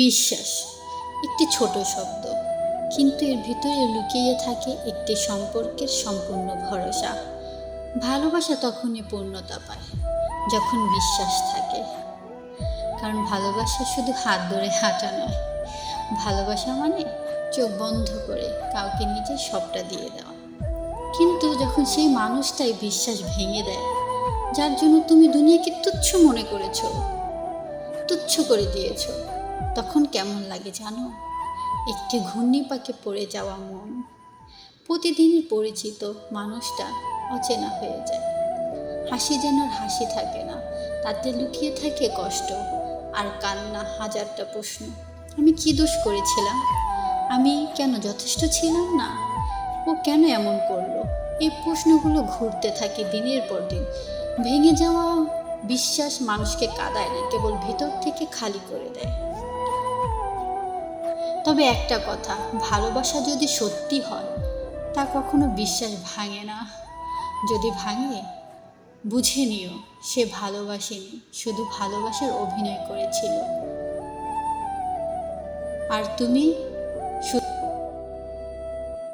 বিশ্বাস, একটি ছোট শব্দ। কিন্তু এর ভিতরে লুকিয়ে থাকে একটি সম্পর্কের সম্পূর্ণ ভরসা। ভালোবাসা তখনই পূর্ণতা পায়, যখন বিশ্বাস থাকে। কারণ ভালোবাসা শুধু হাত ধরে হাঁটা নয়। ভালোবাসা মানে চোখ বন্ধ করে কাউকে নিজের সবটা দিয়ে দেওয়া। কিন্তু যখন সেই মানুষটাই বিশ্বাস ভেঙে দেয়, যার জন্য তুমি দুনিয়াকে তুচ্ছ মনে করেছ, তুচ্ছ করে দিয়েছ তখন কেমন লাগে জানো? একটি ঘূর্ণি পাকে পড়ে যাওয়া মন। প্রতিদিনই পরিচিত মানুষটা অচেনা হয়ে যায়। হাসি যেন আর হাসি থাকে না, তাতে লুকিয়ে থাকে কষ্ট আর কান্না হাজারটা প্রশ্ন। আমি কি দোষ করেছিলাম? আমি কেন যথেষ্ট ছিলাম না? ও কেন এমন করল? এই প্রশ্নগুলো ঘুরতে থাকে দিনের পর দিন। ভেঙে যাওয়া বিশ্বাস মানুষকে কাদায় না, কেবল ভিতর থেকে খালি করে দেয়। তবে একটা কথা, ভালোবাসা যদি সত্যি হয়, তা কখনো বিশ্বাস ভাঙে না। যদি ভাঙে, বুঝে নিও, সে ভালোবাসেনি, শুধু ভালোবাসার অভিনয় করেছিল। আর তুমি সু-